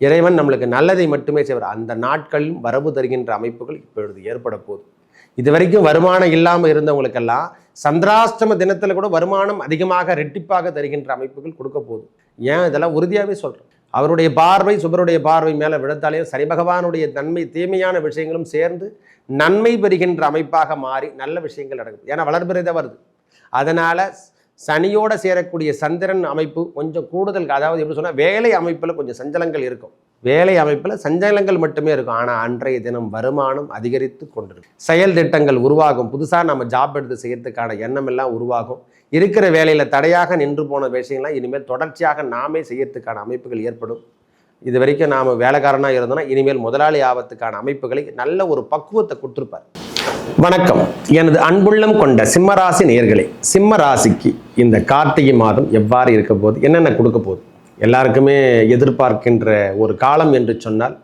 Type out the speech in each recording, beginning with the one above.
இறைவன் நம்மளுக்கு நல்லதை மட்டுமே செய்வார். அந்த நாட்களிலும் வரவு தருகின்ற அமைப்புகள் இப்பொழுது ஏற்பட போகுது. இது வரைக்கும் வருமானம் இல்லாமல் இருந்தவங்களுக்கெல்லாம் சந்திராஷ்டம தினத்தில் கூட வருமானம் அதிகமாக ரெட்டிப்பாக தருகின்ற அமைப்புகள் கொடுக்க போகுது. ஏன்? இதெல்லாம் உறுதியாகவே சொல்கிறேன் அவருடைய பார்வை சுபருடைய பார்வை மேலே விழுந்தாலேயும் சனி பகவானுடைய நன்மை தீமையான விஷயங்களும் சேர்ந்து நன்மை பெறுகின்ற அமைப்பாக மாறி நல்ல விஷயங்கள் நடக்குது. ஏன்னா வளர்பிறதை வருது. அதனால் சனியோடு சேரக்கூடிய சந்திரன் அமைப்பு கொஞ்சம் கூடுதல் அதாவது எப்படி சொன்னால் வேலை அமைப்பில் கொஞ்சம் சஞ்சலங்கள் இருக்கும். வேலை அமைப்பில் சஞ்சலங்கள் மட்டுமே இருக்கும். ஆனால் அன்றைய தினம் வருமானம் அதிகரித்து கொண்டிருக்கும். செயல் திட்டங்கள் உருவாகும். புதுசாக நம்ம ஜாப் எடுத்து செய்யறதுக்கான எண்ணம் எல்லாம் உருவாகும். இருக்கிற வேலையில் தடையாக நின்று போன விஷயங்கள்லாம் இனிமேல் தொடர்ச்சியாக நாமே செய்யறதுக்கான அமைப்புகள் ஏற்படும். இது வரைக்கும் நாம் வேலைக்காரனாக இருந்தோம்னா இனிமேல் முதலாளி ஆபத்துக்கான அமைப்புகளை நல்ல ஒரு பக்குவத்தை கொடுத்துருப்பார். வணக்கம். எனது அன்புள்ளம் கொண்ட சிம்மராசி நேர்களே சிம்ம ராசிக்கு இந்த கார்த்திகை மாதம் எவ்வாறு இருக்க போகுது என்னென்ன கொடுக்க போகுது? எல்லாருக்குமே எதிர்பார்க்கின்ற ஒரு காலம் என்று சொன்னால்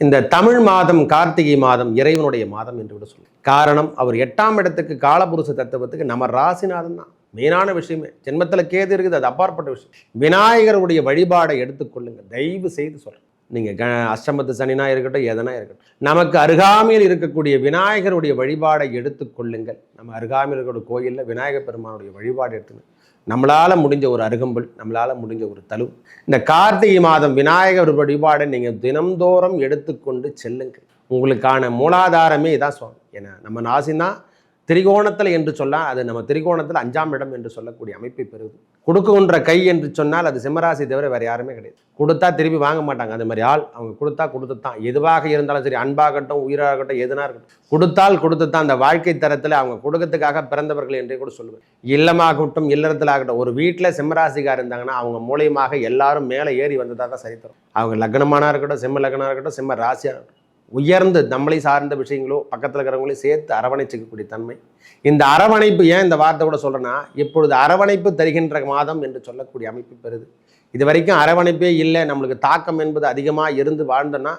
இந்த தமிழ் மாதம் கார்த்திகை மாதம் இறைவனுடைய மாதம் என்று கூட சொல்லுவோம் காரணம் அவர் எட்டாம் இடத்துக்கு காலபுருஷ தத்துவத்துக்கு நம்ம ராசிநாதன் தான். மெயினான விஷயமே ஜென்மத்தில் கேது இருக்குது அது அப்பாற்பட்ட விஷயம். விநாயகருடைய வழிபாடை எடுத்துக்கொள்ளுங்கள் தயவு செய்து சொல்கிறேன் நீங்கள் க அஷ்டமத்து சனினா இருக்கட்டும் எதனா இருக்கட்டும். நமக்கு அருகாமையில் இருக்கக்கூடிய விநாயகருடைய வழிபாடை எடுத்துக்கொள்ளுங்கள் நம்ம அருகாமையில் இருக்கக்கூடிய கோயிலில் விநாயகர் பெருமானுடைய வழிபாடு எடுத்துங்க. நம்மளால் முடிஞ்ச ஒரு அருகம்புல் நம்மளால் முடிஞ்ச ஒரு தலு. இந்த கார்த்திகை மாதம் விநாயகர் வழிபாடை நீங்கள் தினம்தோறும் எடுத்துக்கொண்டு செல்லுங்கள். உங்களுக்கான மூலாதாரமே இதான் சுவாமி. ஏன்னா நம்ம நாசினா திரிகோணத்தில் என்று சொன்னால் அது நம்ம திரிகோணத்தில் அஞ்சாம் இடம் என்று சொல்லக்கூடிய அமைப்பை பெறுது. கொடுக்குன்ற கை என்று சொன்னால் அது சிம்மராசி தவிர வேறு யாருமே கிடையாது. கொடுத்தா திருப்பி வாங்க மாட்டாங்க. அந்த மாதிரி ஆள் அவங்க கொடுத்தா கொடுத்து தான் எதுவாக இருந்தாலும் சரி அன்பாகட்டும் உயிராகட்டும் எதுனா இருக்கட்டும். கொடுத்தால் கொடுத்து தான் அந்த வாழ்க்கை தரத்தில் அவங்க கொடுக்கறதுக்காக பிறந்தவர்கள் என்றே கூட சொல்லுவேன். இல்லமாகட்டும் இல்லறத்தில் ஆகட்டும் ஒரு வீட்டில் சிம்மராசிக்கார் இருந்தாங்கன்னா அவங்க மூலியமாக எல்லாரும் மேலே ஏறி வந்ததாக தான் சரித்திரம் அவங்க லக்னமானா இருக்கட்டும் சிம்ம லக்னமாக இருக்கட்டும் சிம்ம ராசியாக இருக்கட்டும். உயர்ந்து நம்மளை சார்ந்த விஷயங்களோ பக்கத்தில் இருக்கிறவங்களையும் சேர்த்து அரவணைச்சிக்கக்கூடிய தன்மை. இந்த அரவணைப்பு ஏன் இந்த வார்த்தை கூட சொல்கிறேன்னா இப்பொழுது அரவணைப்பு தருகின்ற மாதம் என்று சொல்லக்கூடிய அமைப்பு பெறுது. இது வரைக்கும் அரவணைப்பே இல்லை நம்மளுக்கு தாக்கம் என்பது அதிகமாக இருந்து வாழ்ந்தோன்னா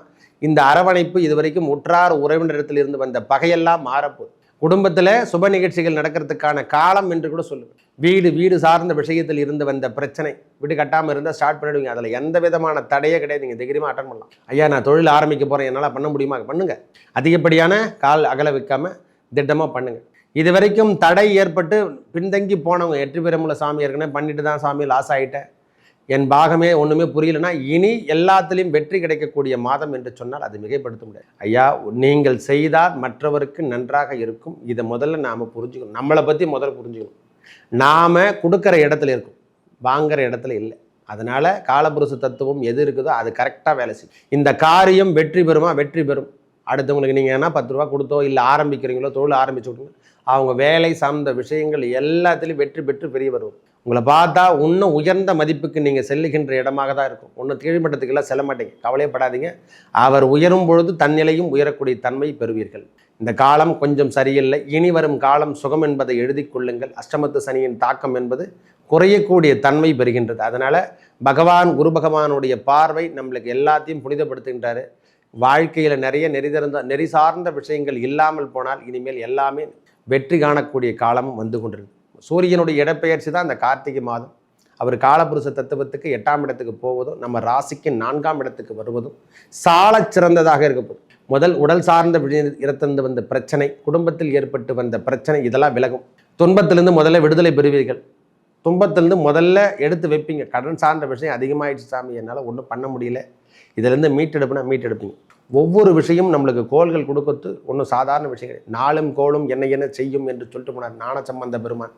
இந்த அரவணைப்பு இது வரைக்கும் உற்றார் உறவினரிடத்தில் இருந்து வந்த பகையெல்லாம் மாறப்போகுது. குடும்பத்தில் சுப நிகழ்ச்சிகள் நடக்கிறதுக்கான காலம் என்று கூட சொல்லுவேன். வீடு வீடு சார்ந்த விஷயத்தில் இருந்து வந்த பிரச்சனை வீடு கட்டாமல் இருந்தால் ஸ்டார்ட் பண்ணிடுவீங்க. அதில் எந்த விதமான தடையே கிடையாது. நீங்கள் தைரியமாக அட்டன் பண்ணலாம். ஐயா நான் தொழில் ஆரம்பிக்க போகிறேன் என்னால் பண்ண முடியுமா? பண்ணுங்கள் அதிகப்படியான கால் அகல வைக்காமல் திட்டமாக பண்ணுங்கள் இது வரைக்கும் தடை ஏற்பட்டு பின்தங்கி போனவங்க வெற்றி பெருமுள்ள சாமி ஏற்கனவே பண்ணிட்டு தான் சாமி லாஸ் ஆகிட்டேன் என் பாகமே ஒன்றுமே புரியலனா இனி எல்லாத்துலேயும் வெற்றி கிடைக்கக்கூடிய மாதம் என்று சொன்னால் அது மிகைப்படுத்த முடியாது. ஐயா நீங்கள் செய்தால் மற்றவருக்கு நன்றாக இருக்கும். இதை முதல்ல நாம் புரிஞ்சுக்கணும். நம்மளை பற்றி முதல்ல புரிஞ்சுக்கணும். நாம் கொடுக்குற இடத்துல இருக்கும். வாங்குகிற இடத்துல இல்லை. அதனால் காலபுருஷ தத்துவம் எது இருக்குதோ அது கரெக்டாக வேலை செய்யும் இந்த காரியம் வெற்றி பெறுமா? வெற்றி பெறும். அடுத்தவங்களுக்கு நீங்கள் என்ன பத்து ரூபா கொடுத்தோ இல்லை ஆரம்பிக்கிறீங்களோ தொழில் ஆரம்பிச்சு விடுங்க. அவங்க வேலை சார்ந்த விஷயங்கள் எல்லாத்துலேயும் வெற்றி பெற்று பெரிய வரும் உங்களை பார்த்தா இன்னும் உயர்ந்த மதிப்புக்கு நீங்கள் செல்லுகின்ற இடமாக தான் இருக்கும். ஒன்றும் கீழ்மட்டத்துக்கெல்லாம் செல்ல மாட்டீங்க. கவலைப்படாதீங்க அவர் உயரும் பொழுது தன்னிலையும் உயரக்கூடிய தன்மை பெறுவீர்கள். இந்த காலம் கொஞ்சம் சரியில்லை. இனி வரும் காலம் சுகம் என்பதை எழுதி கொள்ளுங்கள். அஷ்டமத்து சனியின் தாக்கம் என்பது குறையக்கூடிய தன்மை பெறுகின்றது. அதனால் பகவான் குரு பகவானுடைய பார்வை நம்மளுக்கு எல்லாத்தையும் புனிதப்படுத்துகின்றாரு. வாழ்க்கையில் நிறைய நெறி திறந்த நெறி சார்ந்த விஷயங்கள் இல்லாமல் போனால் இனிமேல் எல்லாமே வெற்றி காணக்கூடிய காலமும் வந்து கொண்டிருக்கு. சூரியனுடைய இடப்பெயர்ச்சி தான் அந்த கார்த்திகை மாதம். அவர் காலபுருஷ தத்துவத்துக்கு எட்டாம் இடத்துக்கு போவதும் நம்ம ராசிக்கு நான்காம் இடத்துக்கு வருவதும் சாலச் சிறந்ததாக இருக்கப்படும் முதல் உடல் சார்ந்த இடத்திலிருந்து வந்த பிரச்சனை குடும்பத்தில் ஏற்பட்டு வந்த பிரச்சனை இதெல்லாம் விலகும். துன்பத்திலிருந்து முதல்ல விடுதலை பெறுவீர்கள். துன்பத்திலிருந்து முதல்ல எடுத்து வைப்பீங்க. கடன் சார்ந்த விஷயம் அதிகமாகிடுச்சு சாமி. என்னால் ஒன்றும் பண்ண முடியல. இதிலேருந்து மீட்டெடுப்புனா மீட்டெடுப்பீங்க. ஒவ்வொரு விஷயம் நம்மளுக்கு கோள்கள் கொடுக்கறது ஒன்றும் சாதாரண விஷயம் கிடையாது. நாளும் கோளும் என்ன என்ன செய்யும் என்று சொல்லிட்டு போனார் ஞான சம்பந்த பெருமான்.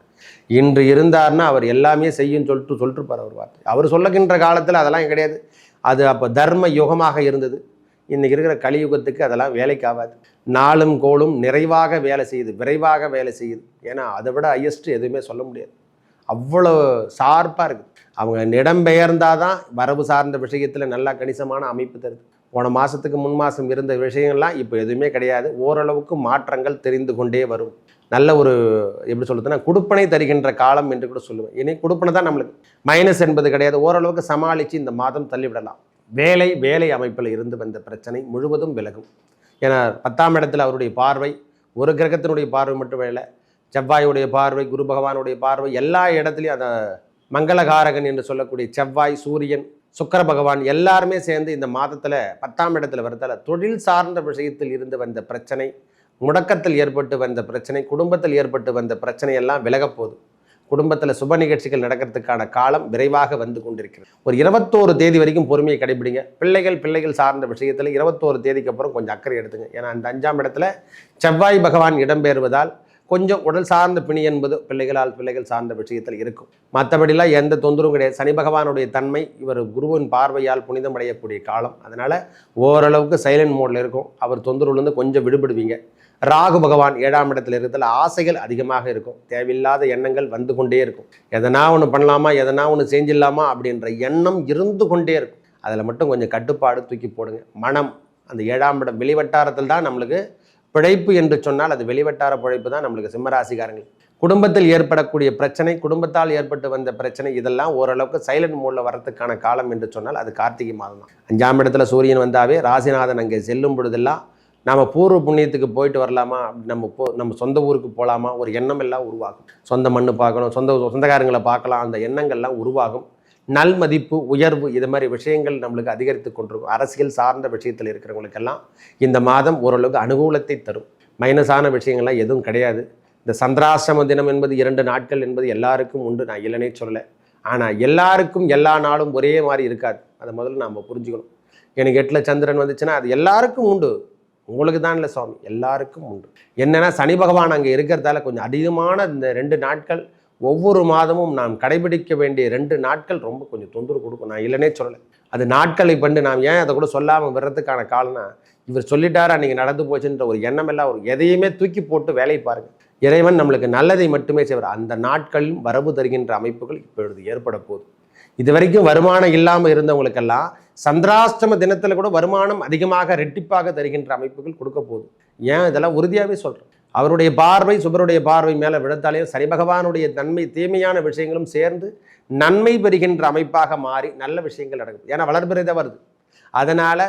இன்று இருந்தார்னா அவர் எல்லாமே செய்யும் சொல்லிட்டு சொல்லிட்டுருப்பார் அவர் வார்த்தை. அவர் சொல்லுகின்ற காலத்தில் அதெல்லாம் கிடையாது. அது அப்போ தர்ம யுகமாக இருந்தது. இன்றைக்கி இருக்கிற கலியுகத்துக்கு அதெல்லாம் வேலைக்கு ஆகாது நாளும் கோளும் நிறைவாக வேலை செய்யுது விரைவாக வேலை செய்யுது. ஏன்னா அதை விட ஹையஸ்ட் எதுவுமே சொல்ல முடியாது. அவ்வளோ ஷார்ப்பாக இருக்குது அவங்க இடம்பெயர்ந்தால் தான் வரவு சார்ந்த விஷயத்தில் நல்லா கணிசமான அமைப்பு தருது. போன மாதத்துக்கு முன் மாதம் இருந்த விஷயங்கள்லாம் இப்போ எதுவுமே கிடையாது. ஓரளவுக்கு மாற்றங்கள் தெரிந்து கொண்டே வரும். நல்ல ஒரு எப்படி சொல்றதுன்னா கொடுப்பனை தருகின்ற காலம் என்று கூட சொல்லுவேன். இனி கொடுப்பனை தான் நம்மளுக்கு. மைனஸ் என்பது கிடையாது. ஓரளவுக்கு சமாளித்து இந்த மாதம் தள்ளிவிடலாம். வேலை வேலை அமைப்பில் இருந்து வந்த பிரச்சனை முழுவதும் விலகும். ஏன்னா பத்தாம் இடத்துல அவருடைய பார்வை ஒரு கிரகத்தினுடைய பார்வை மட்டும் இல்லை செவ்வாயுடைய பார்வை குரு பகவானுடைய பார்வை எல்லா இடத்துலையும் அந்த மங்களகாரகன் என்று சொல்லக்கூடிய செவ்வாய் சூரியன் சுக்கர பகவான் எல்லாருமே சேர்ந்து இந்த மாதத்தில் பத்தாம் இடத்துல வரதால தொழில் சார்ந்த விஷயத்தில் இருந்து வந்த பிரச்சனை முடக்கத்தில் ஏற்பட்டு வந்த பிரச்சனை குடும்பத்தில் ஏற்பட்டு வந்த பிரச்சனை எல்லாம் குடும்பத்தில் சுப நிகழ்ச்சிகள் நடக்கிறதுக்கான காலம் விரைவாக வந்து கொண்டிருக்கிறது. ஒரு இருபத்தோரு தேதி வரைக்கும் பொறுமையை கடைபிடிங்க. பிள்ளைகள் பிள்ளைகள் சார்ந்த விஷயத்தில் இருபத்தோரு தேதிக்கு அப்புறம் கொஞ்சம் அக்கறை எடுத்துங்க. ஏன்னா அந்த அஞ்சாம் இடத்துல செவ்வாய் பகவான் இடம்பெறுவதால் கொஞ்சம் உடல் சார்ந்த பிணி என்பது பிள்ளைகளால் பிள்ளைகள் சார்ந்த விஷயத்தில் இருக்கும். மற்றபடிலாம் எந்த தொந்தரவும் கிடையாது. சனி பகவானுடைய தன்மை இவர் குருவின் பார்வையால் புனிதமடையக்கூடிய காலம். அதனால் ஓரளவுக்கு சைலண்ட் மோடில் இருக்கும். அவர் தொந்தரவுலேருந்து கொஞ்சம் விடுபடுவீங்க. ராகு பகவான் ஏழாம் இடத்துல இருக்கிறதுல ஆசைகள் அதிகமாக இருக்கும். தேவையில்லாத எண்ணங்கள் வந்து கொண்டே இருக்கும். எதனா ஒன்று பண்ணலாமா எதனா ஒன்று செஞ்சிடலாமா அப்படின்ற எண்ணம் இருந்து கொண்டே இருக்கும். அதில் மட்டும் கொஞ்சம் கட்டுப்பாடு தூக்கி போடுங்க. மனம் அந்த ஏழாம் இடம் வெளிவட்டாரத்தில் தான் நம்மளுக்கு பிழைப்பு என்று சொன்னால் அது வெளிவட்டார பிழைப்பு தான் நம்மளுக்கு சிம்மராசிகாரங்கள் குடும்பத்தில் ஏற்படக்கூடிய பிரச்சனை குடும்பத்தால் ஏற்பட்டு வந்த பிரச்சனை இதெல்லாம் ஓரளவுக்கு சைலண்ட் மோடில் வரத்துக்கான காலம் என்று சொன்னால் அது கார்த்திகை மாதம் தான். அஞ்சாம் இடத்துல சூரியன் வந்தாவே ராசிநாதன் அங்கே செல்லும் பொழுதெல்லாம் நம்ம பூர்வ புண்ணியத்துக்கு போயிட்டு வரலாமா? நம்ம போ நம்ம சொந்த ஊருக்கு போகலாமா ஒரு எண்ணம் எல்லாம் உருவாகும். சொந்த மண் பார்க்கணும் சொந்த சொந்தக்காரங்களை பார்க்கலாம். அந்த எண்ணங்கள்லாம் உருவாகும். நல் மதிப்பு உயர்வு இது மாதிரி விஷயங்கள் நம்மளுக்கு அதிகரித்து கொண்டிருக்கும். அரசியல் சார்ந்த விஷயத்தில் இருக்கிறவங்களுக்கெல்லாம் இந்த மாதம் ஓரளவுக்கு அனுகூலத்தை தரும். மைனஸான விஷயங்கள்லாம் எதுவும் கிடையாது. இந்த சந்திராசிரம தினம் என்பது இரண்டு நாட்கள் என்பது எல்லாருக்கும் உண்டு. நான் இல்லைனே சொல்லலை. ஆனால் எல்லாருக்கும் எல்லா நாளும் ஒரே மாதிரி இருக்காது. அதை முதல்ல நாம் புரிஞ்சுக்கணும். எனக்கு எட்டில் சந்திரன் வந்துச்சுன்னா அது எல்லாருக்கும் உண்டு. உங்களுக்கு தான் இல்லை சுவாமி. எல்லாருக்கும் உண்டு. என்னென்னா சனி பகவான் அங்கே இருக்கிறதால கொஞ்சம் அதிகமான இந்த ரெண்டு நாட்கள் ஒவ்வொரு மாதமும் நாம் கடைபிடிக்க வேண்டிய ரெண்டு நாட்கள் ரொம்ப கொஞ்சம் தொந்தரவு கொடுக்கும். நான் இல்லைனே சொல்லலை. அது நாட்களை பண்ணி நாம் ஏன் அதை கூட சொல்லாமல் வர்றதுக்கான காலம்னா இவர் சொல்லிட்டாரா நீங்கள் நடந்து போச்சுன்ற ஒரு எண்ணம் எல்லாம் ஒரு எதையுமே தூக்கி போட்டு வேலையை பாருங்கள் இறைவன் நம்மளுக்கு நல்லதை மட்டுமே செய்வார். அந்த நாட்களிலும் வரவு தருகின்ற அமைப்புகள் இப்பொழுது ஏற்பட போகுது. இது வரைக்கும் வருமானம் இல்லாமல் இருந்தவங்களுக்கெல்லாம் சந்திராஷ்டம தினத்தில் கூட வருமானம் அதிகமாக ரெட்டிப்பாக தருகின்ற அமைப்புகள் கொடுக்க போகுது ஏன் இதெல்லாம் உறுதியாகவே சொல்கிறேன் அவருடைய பார்வை சுபருடைய பார்வை மேலே விழுத்தாலேயும் சனி பகவானுடைய நன்மை தீமையான விஷயங்களும் சேர்ந்து நன்மை பெறுகின்ற அமைப்பாக மாறி நல்ல விஷயங்கள் நடக்குது ஏன்னா வளர்பிறத வருது. அதனால்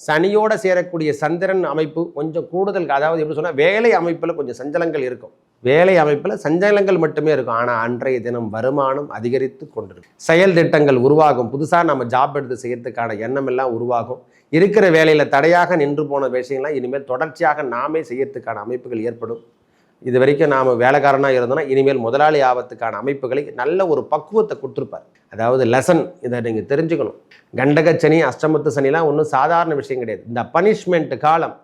சனியோட சேரக்கூடிய சந்திரன் அமைப்பு கொஞ்சம் கூடுதல் அதாவது எப்படி சொன்னால் வேலை அமைப்பில் கொஞ்சம் சஞ்சலங்கள் இருக்கும். வேலை அமைப்பில் சஞ்சலங்கள் மட்டுமே இருக்கும். ஆனால் அன்றைய தினம் வருமானம் அதிகரித்து கொண்டிருக்கும் செயல் திட்டங்கள் உருவாகும். புதுசாக நம்ம ஜாப் எடுத்து செய்யறதுக்கான எண்ணம் எல்லாம் உருவாகும். இருக்கிற வேலையில் தடையாக நின்று போன விஷயங்கள்லாம் இனிமேல் தொடர்ச்சியாக நாமே செய்யறதுக்கான அமைப்புகள் ஏற்படும். இது வரைக்கும் நாம் வேலைக்காரனாக இருந்தோம்னா இனிமேல் முதலாளி ஆபத்துக்கான அமைப்புகளை நல்ல ஒரு பக்குவத்தை கொடுத்துருப்பார். அதாவது லெசன் இதை நீங்கள் தெரிஞ்சுக்கணும். கண்டக சனி அஷ்டமத்து சனிலாம் ஒன்றும் சாதாரண விஷயம் கிடையாது. இந்த பனிஷ்மெண்ட் காலம்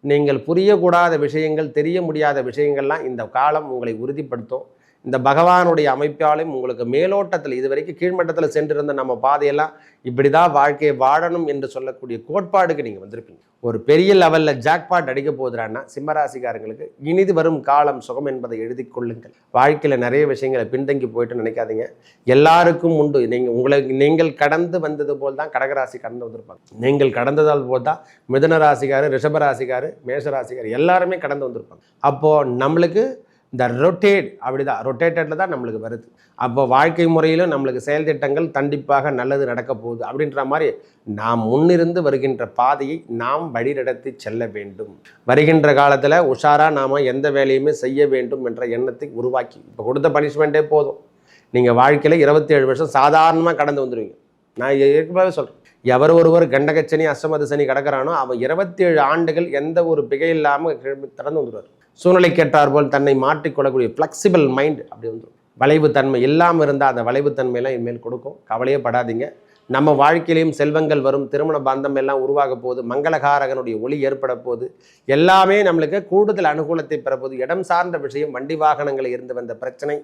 நீங்கள் புரியக்கூடாத விஷயங்கள் தெரிய முடியாத விஷயங்கள்லாம் இந்த காலம் உங்களை உறுதிப்படுத்தும். இந்த பகவானுடைய அமைப்பாலையும் உங்களுக்கு மேலோட்டத்தில் இது வரைக்கும் கீழ்மட்டத்தில் சென்றிருந்த நம்ம பாதையெல்லாம் இப்படி தான் வாழ்க்கையை வாழணும் என்று சொல்லக்கூடிய கோட்பாடுக்கு நீங்கள் வந்திருப்பீங்க. ஒரு பெரிய லெவலில் ஜாக்பாட் அடிக்க போதுறான்னா சிம்மராசிக்காரங்களுக்கு இனிது வரும் காலம் சுகம் என்பதை எழுதி கொள்ளுங்கள். வாழ்க்கையில் நிறைய விஷயங்களை பின்தங்கி போயிட்டு நினைக்காதீங்க. எல்லாருக்கும் உண்டு. நீங்கள் உங்களை நீங்கள் கடந்து வந்தது போல் தான் கடகராசி கடந்து வந்திருப்பாங்க. நீங்கள் கடந்ததால் போல் தான் மிதன ராசிக்காரு ரிஷப ராசிக்காரு எல்லாருமே கடந்து வந்திருப்பாங்க. அப்போது நம்மளுக்கு இந்த ரொட்டேட் அப்படிதான் ரொட்டேட்டடில் தான் நம்மளுக்கு வருது. அப்போ வாழ்க்கை முறையிலும் நம்மளுக்கு செயல் திட்டங்கள் கண்டிப்பாக நல்லது நடக்க போகுது. அப்படின்ற மாதிரி நாம் முன்னிருந்து வருகின்ற பாதையை நாம் வழிநடத்தி செல்ல வேண்டும். வருகின்ற காலத்தில் உஷாராக நாம் எந்த வேலையுமே செய்ய வேண்டும் என்ற எண்ணத்தை உருவாக்கி இப்போ கொடுத்த பனிஷ்மெண்ட்டே போதும். நீங்கள் வாழ்க்கையில் இருபத்தி ஏழு வருஷம் சாதாரணமாக கடந்து வந்துடுவீங்க நான் ஏற்கனவே சொல்கிறேன் எவர் ஒருவர் கண்டகச்சனி அஷ்டமத சனி கடக்கிறானோ அவன் இருபத்தி ஏழு ஆண்டுகள் எந்த ஒரு பிகை இல்லாமல் திறந்து வந்துடுவார் சூழ்நிலை கேட்டார் போல் தன்னை மாற்றிக்கொள்ளக்கூடிய ஃப்ளெக்சிபிள் மைண்ட் அப்படி வந்துடும் வளைவு தன்மை இல்லாமல் இருந்தால் அந்த வளைவு தன்மையெல்லாம் இனிமேல் கொடுக்கும். கவலையே படாதீங்க. நம்ம வாழ்க்கையிலையும் செல்வங்கள் வரும். திருமண பந்தம் எல்லாம் உருவாக போகுது. மங்களகாரகனுடைய ஒளி ஏற்பட போகுது. எல்லாமே நம்மளுக்கு கூடுதல் அனுகூலத்தை பெறப்போகுது இடம் சார்ந்த விஷயம் வண்டி வாகனங்களில் இருந்து வந்த பிரச்சனை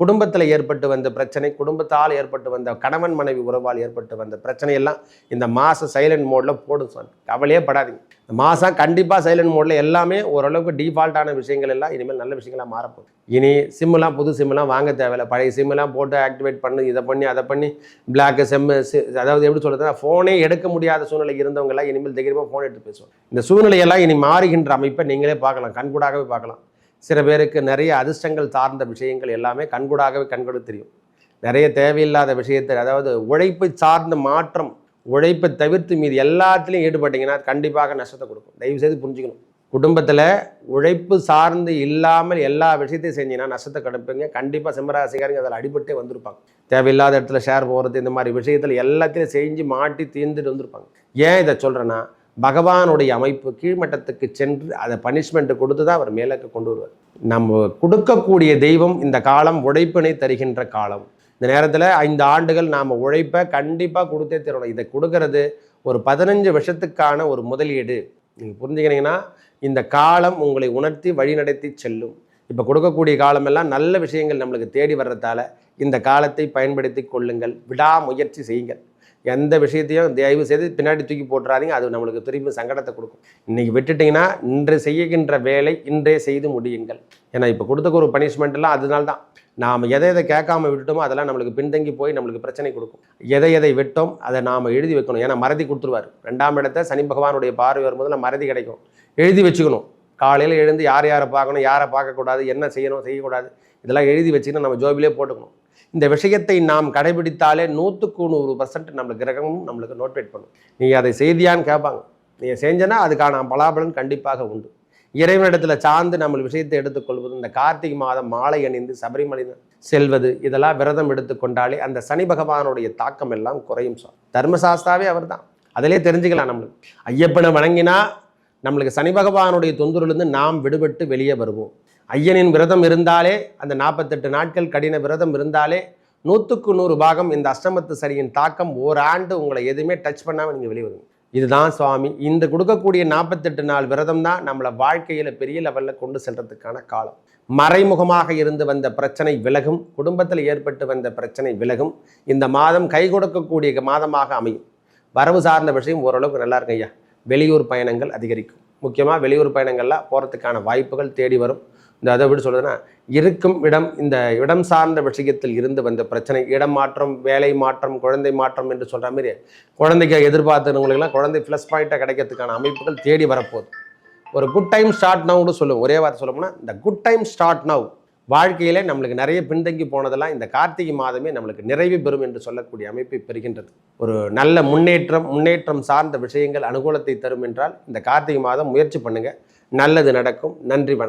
குடும்பத்தில் ஏற்பட்டு வந்த பிரச்சனை குடும்பத்தால் ஏற்பட்டு வந்த கணவன் மனைவி உறவால் ஏற்பட்டு வந்த பிரச்சனையெல்லாம் இந்த மாதம் சைலண்ட் மோடில் போடும் சார் கவலையே படாதீங்க. இந்த மாதம் கண்டிப்பாக சைலண்ட் மோடில் எல்லாமே ஓரளவுக்கு டிஃபால்ட்டான விஷயங்கள் எல்லாம் இனிமேல் நல்ல விஷயங்களாக மாறப்போகுது. இனி சிம்மெலாம் புது சிம்மெலாம் வாங்க தேவையில்ல. பழைய சிம்மெலாம் போட்டு ஆக்டிவேட் பண்ணு இதை பண்ணி அதை பண்ணி. பிளாக்கு செம்மு அதாவது எப்படி சொல்கிறதுனா ஃபோனே எடுக்க முடியாத சூழ்நிலை இருந்தவங்கெல்லாம் இனிமேல் தைரியமாக ஃபோன் எடுத்து பேசுவோம் இந்த சூழ்நிலையெல்லாம் இனி மாறுகின்ற அமைப்பை நீங்களே பார்க்கலாம். கண்கூடாகவே பார்க்கலாம். சில பேருக்கு நிறைய அதிர்ஷ்டங்கள் சார்ந்த விஷயங்கள் எல்லாமே கண்கூடாகவே கண்கொடு தெரியும். நிறைய தேவையில்லாத விஷயத்தை அதாவது உழைப்பை சார்ந்த மாற்றம் உழைப்பை தவிர்த்து மீது எல்லாத்துலேயும் ஈடுபட்டீங்கன்னா கண்டிப்பாக நஷ்டத்தை கொடுக்கும். தயவு செய்து புரிஞ்சுக்கணும். குடும்பத்தில் உழைப்பு சார்ந்து இல்லாமல் எல்லா விஷயத்தையும் செஞ்சீங்கன்னா நஷ்டத்தை கிடப்பீங்க. கண்டிப்பாக சிம்மராசிக்காரங்க அதில் அடிபட்டே வந்திருப்பாங்க. தேவையில்லாத இடத்துல ஷேர் போகிறது இந்த மாதிரி விஷயத்தில் எல்லாத்தையும் செஞ்சு மாட்டி தீர்ந்துட்டு வந்திருப்பாங்க. ஏன் இதை சொல்கிறேன்னா பகவானுடைய அமைப்பு கீழ்மட்டத்துக்கு சென்று அதை பனிஷ்மெண்ட் கொடுத்து தான் அவர் மேலக்கு கொண்டு வருவார். நம்ம கொடுக்கக்கூடிய தெய்வம் இந்த காலம் உழைப்பினை தருகின்ற காலம். இந்த நேரத்தில் ஐந்து ஆண்டுகள் நாம் உழைப்பை கண்டிப்பாக கொடுத்தே தரணும். இதை கொடுக்கறது ஒரு பதினஞ்சு வருஷத்துக்கான ஒரு முதலீடு. நீங்கள் புரிஞ்சுக்கிறீங்கன்னா இந்த காலம் உங்களை உணர்த்தி வழிநடத்தி செல்லும். இப்போ கொடுக்கக்கூடிய காலமெல்லாம் நல்ல விஷயங்கள் நம்மளுக்கு தேடி வர்றதால இந்த காலத்தை பயன்படுத்தி கொள்ளுங்கள். விடாமுயற்சி செய்யுங்கள். எந்த விஷயத்தையும் தயவு செய்து பின்னாடி தூக்கி போட்டுறாதீங்க. அது நம்மளுக்கு திரும்பி சங்கடத்தை கொடுக்கும். இன்னைக்கு விட்டுட்டிங்கன்னா இன்று செய்கின்ற வேலை இன்றே செய்து முடியுங்கள். ஏன்னா இப்போ கொடுத்துக்க ஒரு பனிஷ்மெண்ட்லாம் அதனால தான் நாம் எதை எதை கேட்காம விட்டுட்டோமோ அதெல்லாம் நம்மளுக்கு பின்தங்கி போய் நம்மளுக்கு பிரச்சனை கொடுக்கும். எதை எதை விட்டோம் அதை நாம் எழுதி வைக்கணும். ஏன்னா மறதி கொடுத்துருவார். ரெண்டாம் இடத்த சனி பகவானுடைய பார்வை வரும்போது நம்ம மறதி கிடைக்கும். எழுதி வச்சுக்கணும். காலையில் எழுந்து யார் யாரை பார்க்கணும் யாரை பார்க்கக்கூடாது என்ன செய்யணும் செய்யக்கூடாது இதெல்லாம் எழுதி வச்சுக்கணும் நம்ம ஜோபிலே போட்டுக்கணும். இந்த விஷயத்தை நாம் கடைபிடித்தாலே நூற்றுக்கு நூறு பர்சன்ட் நம்மளுக்கு கிரகமும் நம்மளுக்கு நோட்வேட் பண்ணும். நீங்கள் அதை செய்தியான்னு கேட்பாங்க நீங்கள் செஞ்சனா அதுக்கான பலாபலன் கண்டிப்பாக உண்டு. இறைவனிடத்தில் சார்ந்து நம்ம விஷயத்தை எடுத்துக்கொள்வது இந்த கார்த்திகை மாதம் மாலை அணிந்து சபரிமலை செல்வது இதெல்லாம் விரதம் எடுத்துக்கொண்டாலே அந்த சனி பகவானுடைய தாக்கம் எல்லாம் குறையும் சார். தர்மசாஸ்தாவே அவர் தான் அதிலே தெரிஞ்சுக்கலாம் நம்மளுக்கு. ஐயப்பனை வணங்கினா நம்மளுக்கு சனி பகவானுடைய தொந்தரவுலேருந்து நாம் விடுபட்டு வெளியே வருவோம். ஐயனின் விரதம் இருந்தாலே அந்த நாற்பத்தெட்டு நாட்கள் கடின விரதம் இருந்தாலே நூற்றுக்கு நூறு பாகம் இந்த அஷ்டமத்து சரியின் தாக்கம் ஓராண்டு உங்களை எதுவுமே டச் பண்ணாமல் நீங்கள் வெளியே இதுதான் சுவாமி. இந்த கொடுக்கக்கூடிய நாற்பத்தெட்டு நாள் விரதம் தான் நம்மளை வாழ்க்கையில் பெரிய லெவலில் கொண்டு செல்றதுக்கான காலம். மறைமுகமாக இருந்து வந்த பிரச்சனை விலகும் குடும்பத்தில் ஏற்பட்டு வந்த பிரச்சனை விலகும். இந்த மாதம் கை கொடுக்கக்கூடிய மாதமாக அமையும். வரவு சார்ந்த விஷயம் ஓரளவுக்கு நல்லா இருக்கும் ஐயா. வெளியூர் பயணங்கள் அதிகரிக்கும். முக்கியமாக வெளியூர் பயணங்கள்லாம் போகிறதுக்கான வாய்ப்புகள் தேடி வரும். இந்த அதை எப்படி சொல்கிறதுனா இருக்கும் இடம் இந்த இடம் சார்ந்த விஷயத்தில் இருந்து வந்த பிரச்சனை இடம் மாற்றம் வேலை மாற்றம் குழந்தை மாற்றம் என்று சொல்கிற மாதிரி குழந்தைக்கு எதிர்பார்த்துறவங்களுக்கெல்லாம் குழந்தை ப்ளஸ் பாயிண்ட்டாக கிடைக்கிறதுக்கான அமைப்புகள் தேடி வரப்போகுது. ஒரு குட் டைம் ஸ்டார்ட் நவுன்னு சொல்லுவோம். ஒரே வார்த்தை சொல்லணும்னா இந்த குட் டைம் ஸ்டார்ட் நவ் வாழ்க்கையில் நம்மளுக்கு நிறைய பின்தங்கி போனதெல்லாம் இந்த கார்த்திகை மாதமே நம்மளுக்கு நிறைவு பெறும் என்று சொல்லக்கூடிய அமைப்பை பெறுகின்றது. ஒரு நல்ல முன்னேற்றம் முன்னேற்றம் சார்ந்த விஷயங்கள் அனுகூலத்தை தரும் என்றால் இந்த கார்த்திகை மாதம் முயற்சி பண்ணுங்கள் நல்லது நடக்கும். நன்றி வணக்கம்.